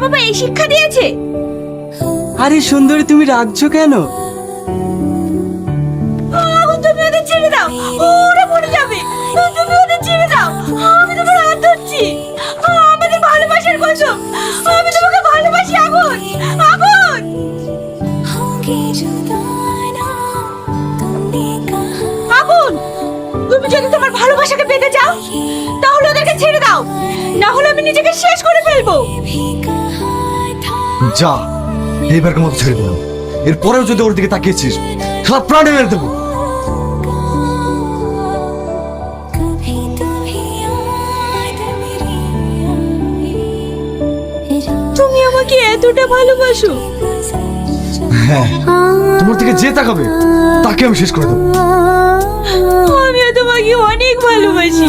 বাবা এই শিক্ষা দিয়েছে। আরে সুন্দরী তুমি রাখছো কেন? আগুন তুমি ওদের ছেড়ে দাও। ওরা মরে যাবে। তুমি ওদের ছেড়ে দাও। আমি তোমার হাত ধরছি। আমাদের ভালোবাসার কসম। আমি তোমাকে ভালোবাসি আগুন। আগুন! আগুন! তুমি যদি তোমার ভালোবাসাকে পেতে চাও তাহলে ওদেরকে ছেড়ে দাও। না হলে আমি নিজেকে শেষ করে ফেলব। যা এইবারকার মতো ছেড়ে দিলাম। এরপরেও যদি ওর দিকে তাকিয়েছিস সারা প্রাণে মেরে দেবো। তুমি আমাকে এতটা ভালোবাসো। হ্যাঁ তোমার দিকে যে তাকাবে তাকে আমি শেষ করে দেবো। আমিও তোমাকে অনেক ভালোবাসি।